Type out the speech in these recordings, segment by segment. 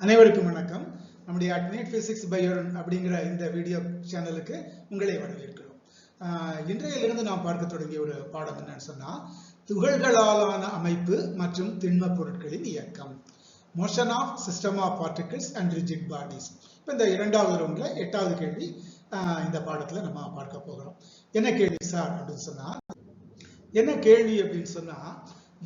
அனைவருக்கும் வணக்கம். நம்முடைய அட்னேட் பிசிக்ஸ் பயோரன் அப்படிங்கிற இந்த வீடியோ சேனலுக்கு உங்களை வரவேற்கிறோம். இன்றையிலிருந்து நாம் பார்க்க தொடங்கிய ஒரு பாடம் என்னன்னு சொன்னா துகள்களாலான அமைப்பு மற்றும் திண்ம பொருட்களின் இயக்கம். Motion of system of particles and rigid bodies இப்போ இந்த இரண்டாவது ரவுண்டில் எட்டாவது கேள்வி ஆஹ் இந்த பாடத்துல நம்ம பார்க்க போகிறோம். என்ன கேள்வி சார் அப்படின்னு சொன்னா என்ன கேள்வி அப்படின்னு சொன்னா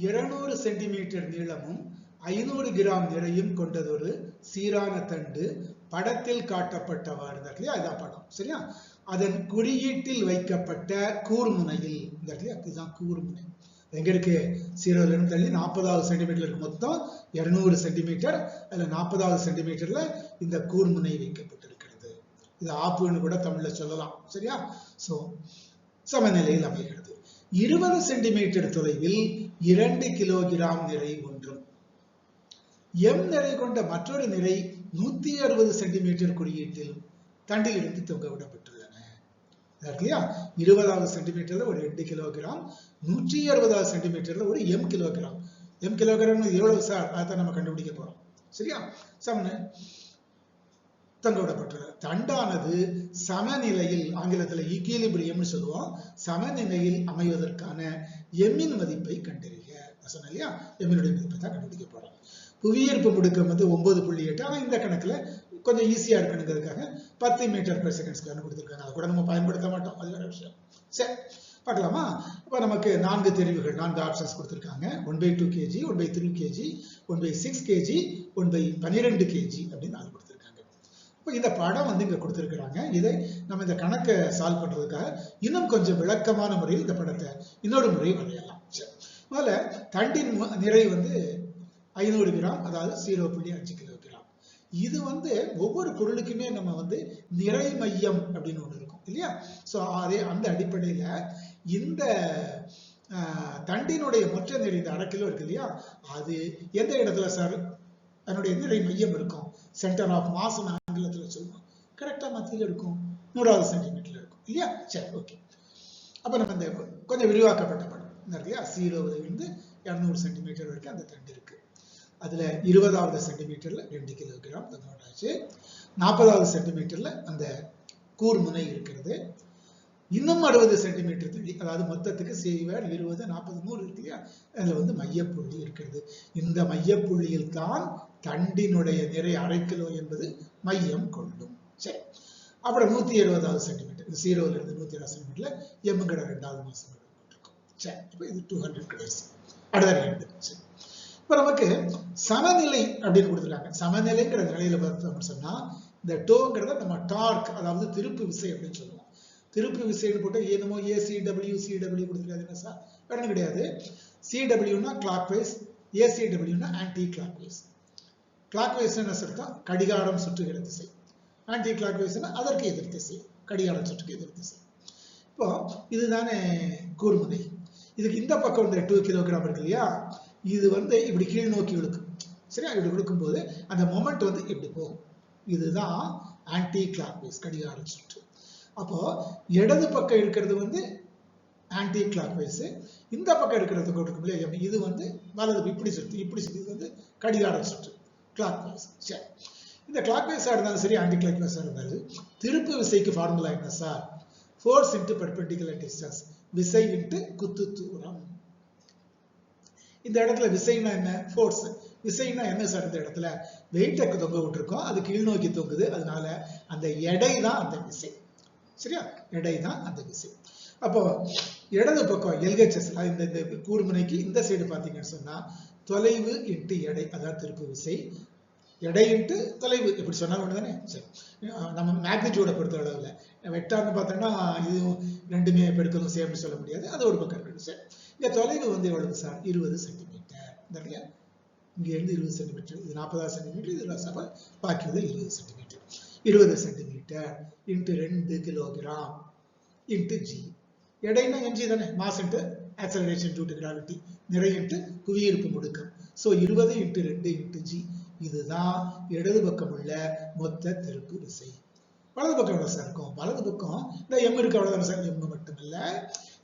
இருநூறு சென்டிமீட்டர் நீளமும் ஐநூறு கிராம் நிறையும் கொண்டதொரு சீரான தண்டு படத்தில் காட்டப்பட்டவாறு இந்த இதான் படம் சரியா? அதன் குறியீட்டில் வைக்கப்பட்ட கூர்முனையில் இந்த இதுதான் கூர்முனை. எங்க இருக்கு? சீரோல இருந்து தள்ளி நாற்பதாவது சென்டிமீட்டர் மொத்தம் இருநூறு சென்டிமீட்டர் அதுல நாற்பதாவது சென்டிமீட்டர்ல இந்த கூர்முனை வைக்கப்பட்டிருக்கிறது. இது ஆப்புன்னு கூட தமிழ்ல சொல்லலாம் சரியா? சோ சமநிலையில் அமைகிறது. இருபது சென்டிமீட்டர் தொலைவில் இரண்டு கிலோகிராம் நிறை ஒன்றும் எம் நிறை கொண்ட மற்றொரு நிறை நூத்தி அறுபது சென்டிமீட்டர் குறியீட்டில் தண்டிலிருந்து தொங்க விடப்பட்டுள்ளன இல்லையா? இருபதாவது சென்டிமீட்டர்ல ஒரு எட்டு கிலோகிராம் நூற்றி அறுபதாவது சென்டிமீட்டர்ல ஒரு எம் கிலோகிராம். எம் கிலோகிராம் எவ்வளவு சார் அதை நம்ம கண்டுபிடிக்க போறோம். சரியா? சமனு தங்க விடப்பட்டுள்ளது தண்டானது சமநிலையில் ஆங்கிலத்தில் ஈக்கிலிபிரியம்னு சொல்லுவோம். சமநிலையில் அமைவதற்கான எம்மின் மதிப்பை கண்டறிய சொன்னேன் இல்லையா? எம்மினுடைய மதிப்பை தான் கண்டுபிடிக்க போறோம். புவியீர்ப்பு முடுக்கம் வந்து ஒன்பது புள்ளி எட்டு. ஆனால் இந்த கணக்கில் கொஞ்சம் ஈஸியாக இருக்கணுங்கிறதுக்காக பத்து மீட்டர் பெர் செகண்ட் வந்து கொடுத்துருக்காங்க. அதை கூட நம்ம பயன்படுத்த மாட்டோம். அது வேற விஷயம். சரி பார்க்கலாமா? இப்போ நமக்கு நான்கு தெரிவுகள் நான்கு ஆப்ஷன்ஸ் கொடுத்துருக்காங்க. One by two kg one by three kg one by six kg one by பன்னிரெண்டு கேஜி அப்படின்னு அது கொடுத்துருக்காங்க. இப்போ இந்த படம் வந்து இங்கே கொடுத்துருக்குறாங்க. இதை நம்ம இந்த கணக்கை சால்வ் பண்ணுறதுக்காக இன்னும் கொஞ்சம் விளக்கமான முறையில் இந்த படத்தை இன்னொரு முறையை வரையலாம். சரி முதல்ல தண்டின் நிறை வந்து ஐநூறு கிராம் அதாவது ஜீரோ புள்ளி அஞ்சு கிலோ கிராம் இது வந்து ஒவ்வொரு பொருளுக்குமே நம்ம வந்து நிறை மையம் அப்படின்னு ஒன்று இருக்கும் இல்லையா? ஸோ அதே அந்த அடிப்படையில் இந்த தண்டினுடைய மொத்த நிறை இந்த அரை கிலோ இருக்கு இல்லையா? அது எந்த இடத்துல சார் அதனுடைய நிறை மையம் இருக்கும். சென்டர் ஆஃப் மாஸ் ஆங்கிலத்தில் சொல்லுவோம். கரெக்டாக மத்தியில் இருக்கும். நூறாவது சென்டிமீட்டர்ல இருக்கும் இல்லையா? சரி ஓகே அப்போ நம்ம இந்த கொஞ்சம் விரிவாக்கப்பட்ட படம் இந்த இல்லையா? ஜீரோவில் இரநூறு சென்டிமீட்டர் வரைக்கும் அந்த தண்டு இருக்குது அதில் இருபதாவது சென்டிமீட்டரில் ரெண்டு கிலோகிராம் தங்கோடாச்சு நாற்பதாவது சென்டிமீட்டரில் அந்த கூர்முனை இருக்கிறது. இன்னும் அறுபது சென்டிமீட்டர் தள்ளி அதாவது மொத்தத்துக்கு செய்வேர் இருபது நாற்பது நூறு இருக்கு இல்லையா? வந்து மையப்புள்ளி இருக்கிறது. இந்த மையப்புள்ளியில் தான் தண்டினுடைய நிறை அரை கிலோ என்பது மையம் கொள்ளும். சரி. அப்புறம் நூத்தி எழுபதாவது சென்டிமீட்டர் ஜீரோல இருந்து நூத்தி எழுபது சென்டிமீட்டர்ல எம்முங்கட ரெண்டாவது மாசம் இருக்கும். சரி. இப்போ இது டூ ஹண்ட்ரட் கிலோஸ் அடுத்த ரெண்டு சரி. இப்ப நமக்கு சமநிலை அப்படின்னு கொடுத்துருக்காங்க. சமநிலைங்கிற நிலையில பார்த்தோம்னு சொன்னா இந்த டோங்கிறத நம்ம டார்க் அதாவது திருப்பு விசை அப்படின்னு சொல்லுவோம். திருப்பு விசைன்னு போட்டு என்னமோ ஏசிடபிள்யூ சிடபிள்யூ கொடுத்துருக்காது. என்ன சார்? வேணும் கிடையாது. சிடபிள்யூனா கிளாக் வைஸ் ஏசி டபிள்யூனா anticlockwise clockwise என்ன சொல்லிட்டோம் கடிகாரம் சுற்றுகிற திசை. ஆன்டி கிளாக் வைஸ்னா அதற்கு எதிர் திசை. கடிகாரம் சுற்றுக்கு எதிர் திசை. இப்போ இதுதானே கூர்முனை இதுக்கு இந்த பக்கம் இந்த டூ கிலோகிராம் இருக்கு இல்லையா? இது வந்து இப்படி கீழ் நோக்கி இழுக்கும். சரியா இப்படி இழுக்கும்போது அந்த மொமெண்ட் வந்து இப்படி போகும்? இதுதான் ஆன்டி கிளாக் வைஸ் கடிகாரம் சுற்று. அப்போ இடது பக்கம் இருக்கிறது வந்து ஆன்டி கிளாக் வைஸ் இந்த பக்கம் இருக்கிறது இருக்கும் இல்லையா இது வந்து வலது இப்படி சுற்று இப்படி சுற்று இது வந்து கடிகாரம் சுற்று. கிளாக் வைஸ் சரி. இந்த கிளாக் வைஸாக இருந்தாலும் சரி ஆன்டி கிளாக் வைஸாக இருந்தாலும் திருப்பு விசைக்கு ஃபார்முலா என்ன sir? Force into perpendicular distance விசை இன்ட்டு குத்து தூரம். இந்த இடத்துல விசைனா என்ன? ஃபோர்ஸ் விசைனா என்ன சார் இந்த இடத்துல? வெயிட்டை தொங்க விட்டுருக்கோம். அது கீழ் நோக்கி தொங்குது. அதனால அந்த எடை தான் அந்த விசை. சரியா? எடை தான் அந்த விசை. அப்போ இடது பக்கம் எல்ஹெச்எஸ் இந்த இந்த கூர்முனைக்கு இந்த சைடு பார்த்தீங்கன்னு சொன்னா தொலைவு இன்ட்டு எடை அதான் திருப்பு விசை. எடை இன்ட்டு தொலைவு. இப்படி சொன்னா ஒன்று தானே சரி நம்ம மேக்னிடியூட பொறுத்த அளவில் வெக்டார்னு பார்த்தோம்னா இதுவும் ரெண்டுமே பெருக்கலும் சேர்ந்து சொல்ல முடியாது. அது ஒரு பக்கம் இருக்குது சார். இந்த தொலைவு வந்து எவ்வளவு சார்? இருபது சென்டிமீட்டர் இல்லையா இங்க இருந்து இருபது சென்டிமீட்டர் இது நாற்பதாவது சென்டிமீட்டர் இது அப்ப பாக்கி வந்து இருபது சென்டிமீட்டர் இருபது சென்டிமீட்டர் இன்ட்டு ரெண்டு கிலோகிராம் இன்ட்டு ஜி எடைனா எம்ஜி தானே? Mass into acceleration due gravity நிறை இன்ட்டு புவியீர்ப்பு முடுக்கம். ஸோ இருபது இன்ட்டு ரெண்டு இன்ட்டு ஜி இதுதான் இடது பக்கம் உள்ள மொத்த திருப்பு விசை. வலது பக்கம் எவ்வளவு சார் இருக்கும்? வலது பக்கம். இந்த எம் இருக்கு அவ்வளவுதானே சார்? எம் மட்டுமல்ல.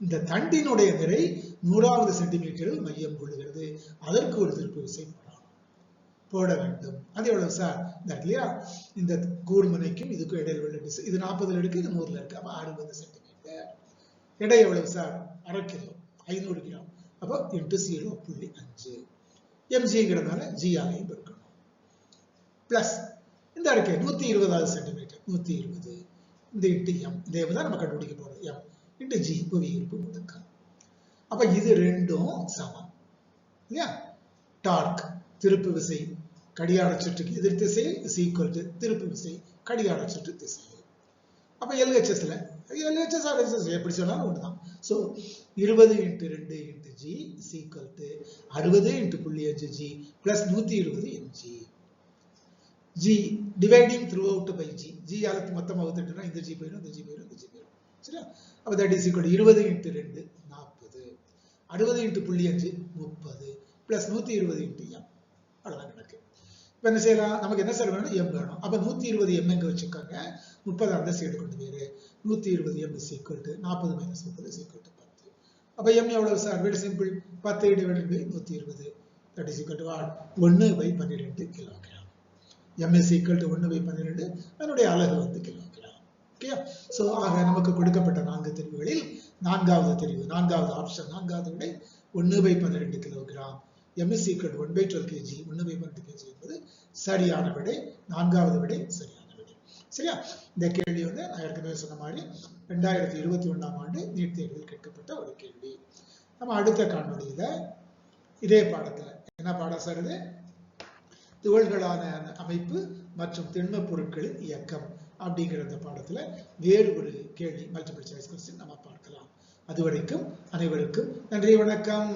இந்த தண்டினுடைய நிறை நூறாவது சென்டிமீட்டரில் மையம் கொள்ளுகிறது. அதற்கு ஒரு திருப்பு விசை போட வேண்டும். அது எவ்வளவு சார்? இந்த இல்லையா? இந்த கூர்முனைக்கும் இதுக்கும் இடையில உள்ள distance. இது நாற்பதுல இருக்கு இது நூறுல இருக்கு. அப்ப அறுபது சென்டிமீட்டர் எடை எவ்வளவு சார்? அரை கிலோ. ஐநூறு கிராம் அப்போ எட்டு ஜீரோ புள்ளி அஞ்சு. எம்ஜிங்கிறதுனால ஜிஆரையும் பெருக்கணும். பிளஸ் இந்த இருக்கே நூத்தி இருபதாவது சென்டிமீட்டர் நூத்தி இருபது இந்த இட்டு எம் இந்த எம் தான் நம்ம கண்டுபிடிக்க போகிறோம் எம் இட்டு ஜி புவி இருப்பு முடுக்கம் அப்ப இது ரெண்டும் சமம். இல்லையா? டார்க் திருப்பு விசை கடிகார சுற்றுக்கு எதிர் திசையில் இஸ் ஈக்குவல் டு திருப்பு விசை கடிகார சுற்று திசையில் அப்ப எல்ஹெச்எஸ்ல எல்ஹெச்எஸ் ஆர்ஹெச்எஸ் எப்படி சொன்னாலும் ஒண்ணுதான். ஸோ இருபது இன்ட்டு ரெண்டு into G is equal to அறுபது இன்ட்டு புள்ளி அஞ்சு ஜி பிளஸ் நூத்தி இருபது MG G dividing throughout by G G ஆளுக்கு மொத்தமாக வகுத்துட்டுனா இந்த ஜி போயிடும் இந்த ஜி போயிடும் இந்த ஜி போயிடும் சரியா? அப்ப தட் இஸ் ஈக்குவல் இருபது இன்ட்டு ரெண்டு நாற்பது அறுபது இன்ட்டு புள்ளி அஞ்சு முப்பது. ப்ளஸ் நூற்றி இருபது இன்ட்டு எம் அவ்வளவுதான் கணக்கு. இப்போ என்ன செய்யலாம்? நமக்கு என்ன சார் வேணும் எம் வேணும். அப்போ நூற்றி இருபது எம் எங்க வச்சுக்கோங்க முப்பது அந்த சைடு கொண்டு போயிரு. நூற்றி இருபது எம் இஸ் நாற்பது மைனஸ் முப்பது இஸ் ஈக்குவல் டு பத்து. அப்ப எம் எவ்வளோ சார்? வெரி சிம்பிள் பத்து டிவைடட் பை நூற்றி இருபது. That is equal to what by பன்னிரெண்டு கிலோகிராம் எம்எஸ் ஈக்குவல் டு ஒன்று பை பன்னிரெண்டு. அதனுடைய அழகு வந்து கிலோகிராம் ஓகேயா ஸோ ஆக நமக்கு கொடுக்கப்பட்ட நான்கு தெரிவுகளில் நான்காவது தெரிவு நான்காவது ஆப்ஷன் நான்காவது விடை ஒன்று பை பன்னிரெண்டு kilogram gram M's equal one by twelve kg ஒன்னு பை பன்னெண்டு கேஜி என்பது சரியான விடை நான்காவது விடை சரியான விடை. சரியா? இந்த கேள்வி வந்து நான் ஏற்கனவே சொன்ன மாதிரி ரெண்டாயிரத்தி இருபத்தி ஒன்றாம் ஆண்டு நீட் தேர்வில் கேட்கப்பட்ட ஒரு கேள்வி. நம்ம அடுத்த காணொலியில் இதே பாடத்தில் என்ன பாடம் சார் இது? துகள்களான அமைப்பு மற்றும் திண்ம பொருட்களின் இயக்கம் அப்படிங்கிற இந்த பாடத்துல வேறு ஒரு கேள்வி மல்டிபிள் சாய்ஸ் கொஸ்டின் நம்ம பார்க்கலாம். அதுவரைக்கும் அனைவருக்கும் நன்றி வணக்கம்.